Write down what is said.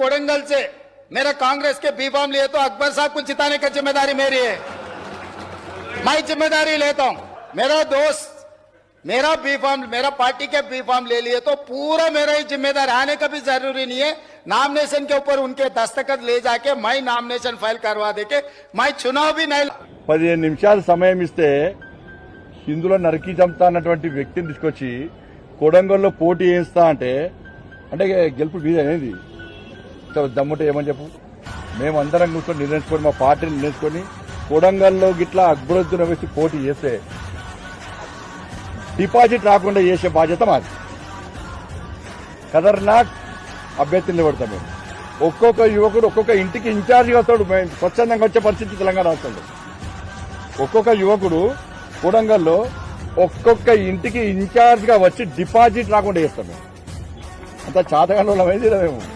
కొడంగల్ చే మేరా కాంగ్రెస్ కే బి ఫామ్ లేయే తో అక్బర్ సాబ్ కున్ చితానే క జేమదారీ మేరీ హై మై జేమదారీ లేతా హు మేరా దోస్ మేరా బి ఫామ్ మేరా పార్టీ కే బి ఫామ్ లే లయే తో పూరే మేరా హి జిమ్మెదార్ ఆనే క బి జరూరీ నీయే నామినేషన్ కే ఉప్పర్ ఉన్కే దస్తకత్ లే జాకే మై నామినేషన్ ఫైల్ కర్వా దేకే మై చునావ్ బి నహీ 15 నిమిషాల సమయ మిస్తే హిందుల నరకి జంతా అన్నటువంటి వ్యక్తిని తీసుకొచ్చి కొడంగల్ లో పోటి ఏస్తా అంటే అంటే గెలుపు బి అదేనిది దమ్ముంటే ఏమని చెప్పు మేము అందరం కూర్చొని నిర్ణయించుకొని మా పార్టీని నిర్ణయించుకొని కొడంగల్లో గిట్లా అక్బరుద్దున వేసి పోటీ చేస్తే డిపాజిట్ రాకుండా చేసే బాధ్యత మాది కదర్నాక్ అభ్యర్థిని పెడతాం మేము ఒక్కొక్క యువకుడు ఒక్కొక్క ఇంటికి ఇన్ఛార్జ్ వస్తాడు మేము స్వచ్ఛందంగా వచ్చే పరిస్థితి తెలంగాణ రాష్ట్రంలో ఒక్కొక్క యువకుడు కొడంగల్లో ఒక్కొక్క ఇంటికి గా వచ్చి డిపాజిట్ రాకుండా చేస్తాం మేము అంత చాతగా మేము